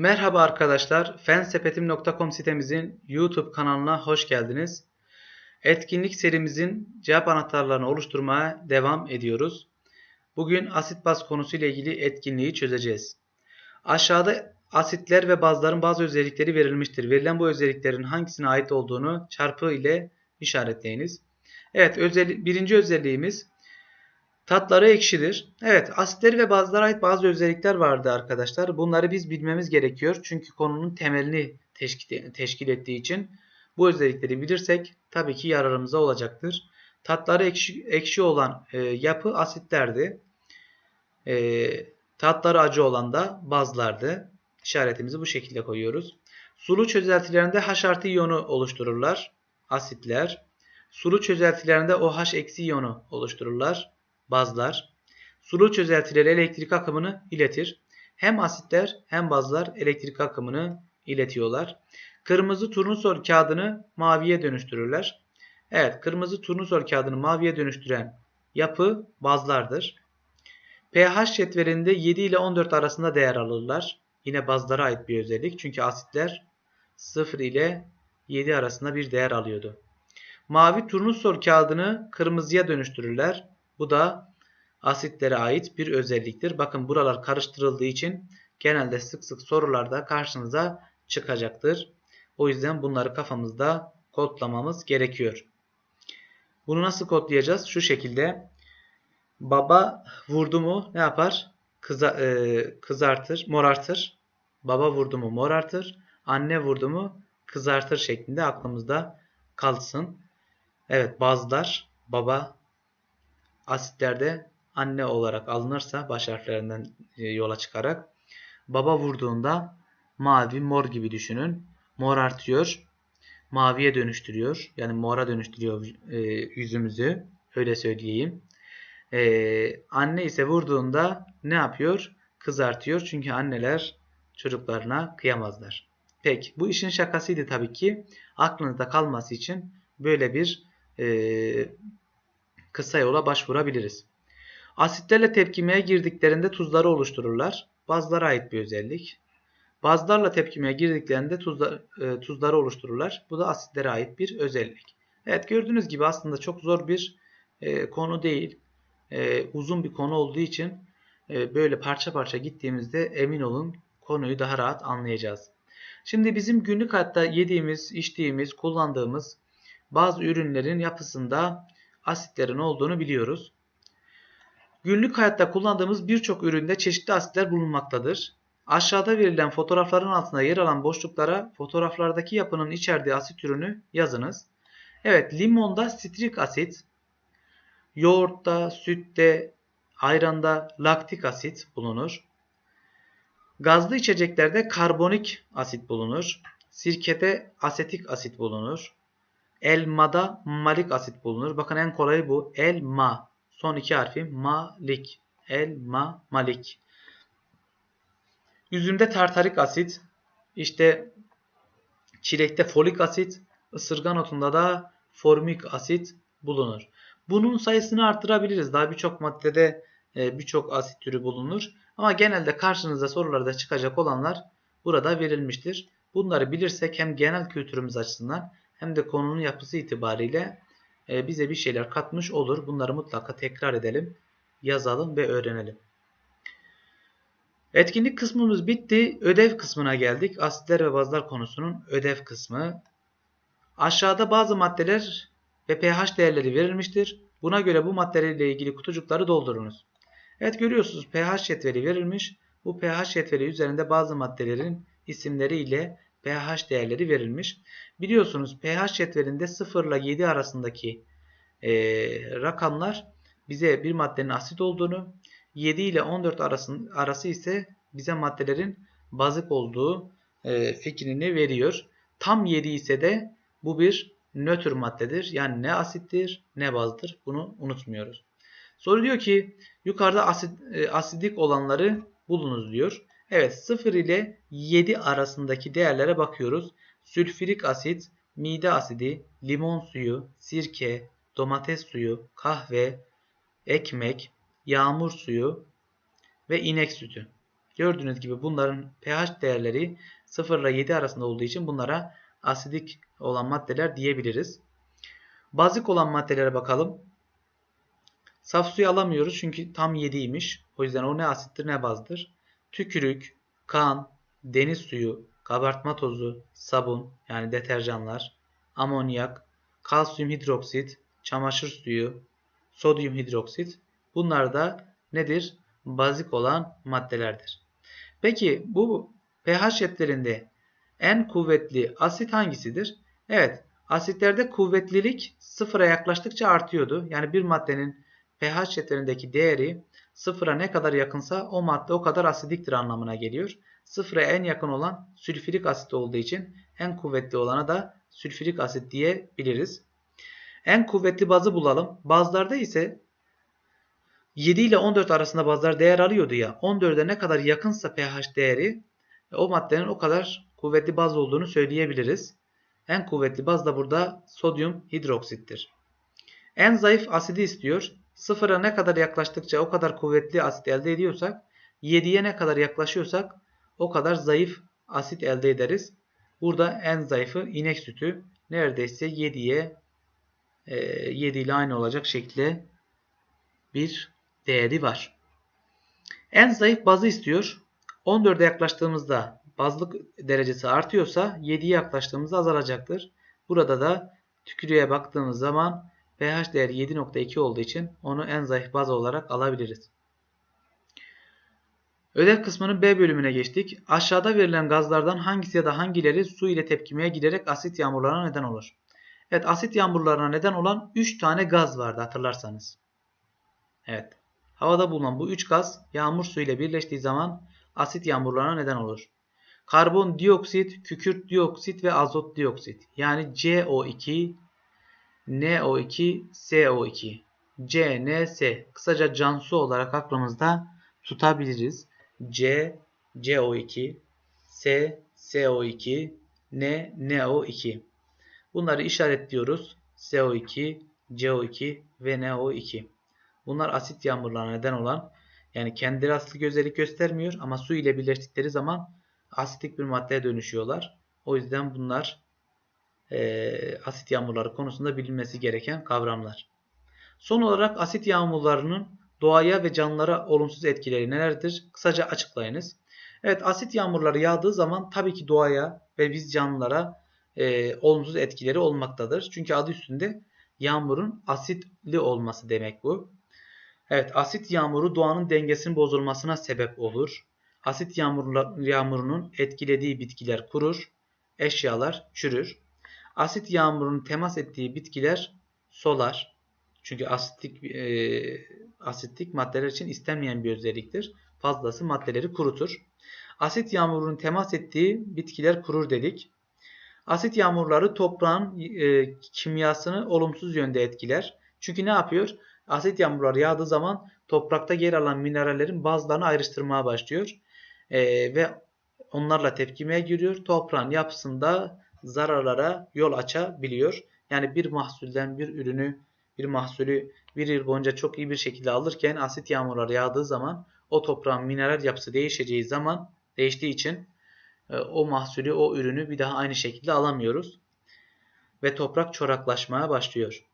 Merhaba arkadaşlar, fensepetim.com sitemizin YouTube kanalına hoş geldiniz. Etkinlik serimizin cevap anahtarlarını oluşturmaya devam ediyoruz. Bugün asit baz konusu ile ilgili etkinliği çözeceğiz. Aşağıda asitler ve bazların bazı özellikleri verilmiştir. Verilen bu özelliklerin hangisine ait olduğunu çarpı ile işaretleyiniz. Evet, özellik, birinci özelliğimiz Tatları ekşidir. Evet asitleri ve bazılara ait bazı özellikler vardı arkadaşlar. Bunları biz bilmemiz gerekiyor. Çünkü konunun temelini teşkil ettiği için bu özellikleri bilirsek tabii ki yararımıza olacaktır. Tatları ekşi, ekşi olan e, yapı asitlerdi. E, tatları acı olan da bazlardı. İşaretimizi bu şekilde koyuyoruz. Sulu çözeltilerinde H artı iyonu oluştururlar. Asitler. Sulu çözeltilerinde OH eksi iyonu oluştururlar bazlar. Sulu çözeltileri elektrik akımını iletir. Hem asitler hem bazlar elektrik akımını iletiyorlar. Kırmızı turnusol kağıdını maviye dönüştürürler. Evet, kırmızı turnusol kağıdını maviye dönüştüren yapı bazlardır. pH cetvelinde 7 ile 14 arasında değer alırlar. Yine bazlara ait bir özellik. Çünkü asitler 0 ile 7 arasında bir değer alıyordu. Mavi turnusol kağıdını kırmızıya dönüştürürler. Bu da asitlere ait bir özelliktir. Bakın buralar karıştırıldığı için genelde sık sık sorularda karşınıza çıkacaktır. O yüzden bunları kafamızda kodlamamız gerekiyor. Bunu nasıl kodlayacağız? Şu şekilde. Baba vurdu mu ne yapar? Kıza, e, kızartır, morartır. Baba vurdu mu morartır. Anne vurdu mu kızartır şeklinde aklımızda kalsın. Evet bazılar baba asitlerde anne olarak alınırsa baş harflerinden e, yola çıkarak baba vurduğunda mavi mor gibi düşünün. Mor artıyor. Maviye dönüştürüyor. Yani mora dönüştürüyor e, yüzümüzü. Öyle söyleyeyim. Ee, anne ise vurduğunda ne yapıyor? Kızartıyor. Çünkü anneler çocuklarına kıyamazlar. Peki bu işin şakasıydı tabii ki. Aklınızda kalması için böyle bir e, kısa yola başvurabiliriz. Asitlerle tepkimeye girdiklerinde tuzları oluştururlar. Bazlara ait bir özellik. Bazlarla tepkimeye girdiklerinde tuzlar, e, tuzları oluştururlar. Bu da asitlere ait bir özellik. Evet gördüğünüz gibi aslında çok zor bir e, konu değil. E, uzun bir konu olduğu için e, böyle parça parça gittiğimizde emin olun konuyu daha rahat anlayacağız. Şimdi bizim günlük hayatta yediğimiz, içtiğimiz, kullandığımız bazı ürünlerin yapısında asitlerin olduğunu biliyoruz. Günlük hayatta kullandığımız birçok üründe çeşitli asitler bulunmaktadır. Aşağıda verilen fotoğrafların altında yer alan boşluklara fotoğraflardaki yapının içerdiği asit türünü yazınız. Evet limonda sitrik asit, yoğurtta, sütte, ayranda laktik asit bulunur. Gazlı içeceklerde karbonik asit bulunur. Sirkede asetik asit bulunur. Elmada malik asit bulunur. Bakın en kolayı bu. Elma. Son iki harfi malik. Elma malik. Üzümde tartarik asit. İşte çilekte folik asit. ısırgan otunda da formik asit bulunur. Bunun sayısını arttırabiliriz. Daha birçok maddede e, birçok asit türü bulunur. Ama genelde karşınıza sorularda çıkacak olanlar burada verilmiştir. Bunları bilirsek hem genel kültürümüz açısından hem de konunun yapısı itibariyle e, bize bir şeyler katmış olur. Bunları mutlaka tekrar edelim, yazalım ve öğrenelim. Etkinlik kısmımız bitti. Ödev kısmına geldik. Asitler ve bazlar konusunun ödev kısmı. Aşağıda bazı maddeler ve pH değerleri verilmiştir. Buna göre bu maddelerle ilgili kutucukları doldurunuz. Evet görüyorsunuz pH cetveli verilmiş. Bu pH cetveli üzerinde bazı maddelerin isimleri ile pH değerleri verilmiş. Biliyorsunuz pH cetvelinde 0 ile 7 arasındaki e, rakamlar bize bir maddenin asit olduğunu, 7 ile 14 arası, arası ise bize maddelerin bazık olduğu e, fikrini veriyor. Tam 7 ise de bu bir nötr maddedir. Yani ne asittir ne bazdır. Bunu unutmuyoruz. Soru diyor ki yukarıda asit, e, asidik olanları bulunuz diyor. Evet 0 ile 7 arasındaki değerlere bakıyoruz. Sülfürik asit, mide asidi, limon suyu, sirke, domates suyu, kahve, ekmek, yağmur suyu ve inek sütü. Gördüğünüz gibi bunların pH değerleri 0 ile 7 arasında olduğu için bunlara asidik olan maddeler diyebiliriz. Bazik olan maddelere bakalım. Saf suyu alamıyoruz çünkü tam 7'ymiş. O yüzden o ne asittir ne bazdır. Tükürük, kan, deniz suyu, kabartma tozu, sabun yani deterjanlar, amonyak, kalsiyum hidroksit, çamaşır suyu, sodyum hidroksit bunlar da nedir? Bazik olan maddelerdir. Peki bu pH şeritlerinde en kuvvetli asit hangisidir? Evet asitlerde kuvvetlilik sıfıra yaklaştıkça artıyordu. Yani bir maddenin pH şeritlerindeki değeri sıfıra ne kadar yakınsa o madde o kadar asidiktir anlamına geliyor. Sıfıra en yakın olan sülfürik asit olduğu için en kuvvetli olana da sülfürik asit diyebiliriz. En kuvvetli bazı bulalım. Bazlarda ise 7 ile 14 arasında bazlar değer alıyordu ya. 14'e ne kadar yakınsa pH değeri o maddenin o kadar kuvvetli baz olduğunu söyleyebiliriz. En kuvvetli baz da burada sodyum hidroksittir. En zayıf asidi istiyor. Sıfıra ne kadar yaklaştıkça o kadar kuvvetli asit elde ediyorsak 7'ye ne kadar yaklaşıyorsak o kadar zayıf asit elde ederiz. Burada en zayıfı inek sütü. Neredeyse 7'ye 7 ile aynı olacak şekilde bir değeri var. En zayıf bazı istiyor. 14'e yaklaştığımızda bazlık derecesi artıyorsa 7'ye yaklaştığımızda azalacaktır. Burada da tükürüğe baktığımız zaman pH değeri 7.2 olduğu için onu en zayıf baz olarak alabiliriz. Ödev kısmının B bölümüne geçtik. Aşağıda verilen gazlardan hangisi ya da hangileri su ile tepkimeye giderek asit yağmurlarına neden olur? Evet asit yağmurlarına neden olan 3 tane gaz vardı hatırlarsanız. Evet. Havada bulunan bu 3 gaz yağmur suyu ile birleştiği zaman asit yağmurlarına neden olur. Karbon dioksit, kükürt dioksit ve azot dioksit. Yani CO2, NO2, CO2. CNS kısaca cansu olarak aklımızda tutabiliriz. C, CO2, S, CO2, N, NO2. Bunları işaretliyoruz. CO2, CO2 ve NO2. Bunlar asit yağmurlarına neden olan yani kendileri asitlik özellik göstermiyor ama su ile birleştikleri zaman asitik bir maddeye dönüşüyorlar. O yüzden bunlar e, asit yağmurları konusunda bilinmesi gereken kavramlar. Son olarak asit yağmurlarının doğaya ve canlılara olumsuz etkileri nelerdir? Kısaca açıklayınız. Evet asit yağmurları yağdığı zaman tabii ki doğaya ve biz canlılara e, olumsuz etkileri olmaktadır. Çünkü adı üstünde yağmurun asitli olması demek bu. Evet asit yağmuru doğanın dengesinin bozulmasına sebep olur. Asit yağmurunun etkilediği bitkiler kurur, eşyalar çürür. Asit yağmurunun temas ettiği bitkiler solar. Çünkü asitlik, e, asitlik maddeler için istenmeyen bir özelliktir. Fazlası maddeleri kurutur. Asit yağmurunun temas ettiği bitkiler kurur dedik. Asit yağmurları toprağın e, kimyasını olumsuz yönde etkiler. Çünkü ne yapıyor? Asit yağmurları yağdığı zaman toprakta yer alan minerallerin bazılarını ayrıştırmaya başlıyor. E, ve onlarla tepkimeye giriyor. Toprağın yapısında zararlara yol açabiliyor. Yani bir mahsulden bir ürünü, bir mahsulü bir yıl boyunca çok iyi bir şekilde alırken asit yağmurları yağdığı zaman o toprağın mineral yapısı değişeceği zaman değiştiği için e, o mahsulü, o ürünü bir daha aynı şekilde alamıyoruz. Ve toprak çoraklaşmaya başlıyor.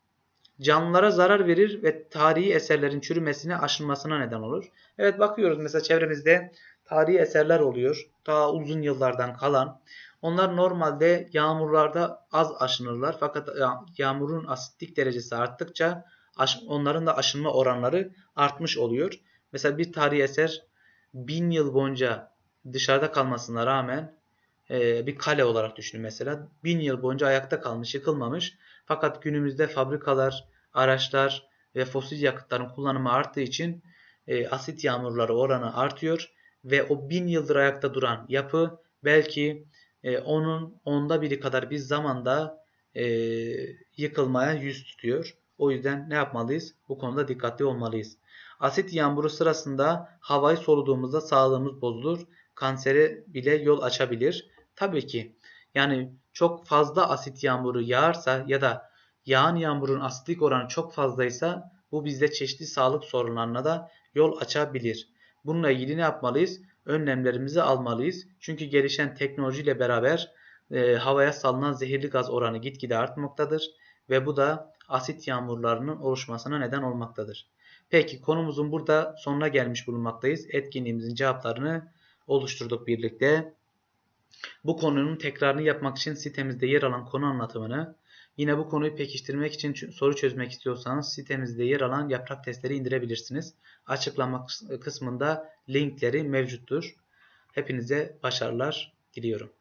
Canlılara zarar verir ve tarihi eserlerin çürümesine, aşınmasına neden olur. Evet bakıyoruz mesela çevremizde tarihi eserler oluyor. Daha uzun yıllardan kalan. Onlar normalde yağmurlarda az aşınırlar. Fakat yağmurun asitlik derecesi arttıkça onların da aşınma oranları artmış oluyor. Mesela bir tarihi eser bin yıl boyunca dışarıda kalmasına rağmen e, bir kale olarak düşünün mesela. Bin yıl boyunca ayakta kalmış, yıkılmamış. Fakat günümüzde fabrikalar, araçlar ve fosil yakıtların kullanımı arttığı için e, asit yağmurları oranı artıyor. Ve o bin yıldır ayakta duran yapı belki e, onun onda biri kadar bir zamanda e, yıkılmaya yüz tutuyor. O yüzden ne yapmalıyız? Bu konuda dikkatli olmalıyız. Asit yağmuru sırasında havayı soluduğumuzda sağlığımız bozulur. Kansere bile yol açabilir. Tabii ki yani çok fazla asit yağmuru yağarsa ya da yağan yağmurun asitlik oranı çok fazlaysa bu bizde çeşitli sağlık sorunlarına da yol açabilir. Bununla ilgili ne yapmalıyız? Önlemlerimizi almalıyız. Çünkü gelişen teknolojiyle beraber e, havaya salınan zehirli gaz oranı gitgide artmaktadır ve bu da asit yağmurlarının oluşmasına neden olmaktadır. Peki konumuzun burada sonuna gelmiş bulunmaktayız. Etkinliğimizin cevaplarını oluşturduk birlikte. Bu konunun tekrarını yapmak için sitemizde yer alan konu anlatımını, yine bu konuyu pekiştirmek için soru çözmek istiyorsanız sitemizde yer alan yaprak testleri indirebilirsiniz. Açıklama kısmında linkleri mevcuttur. Hepinize başarılar diliyorum.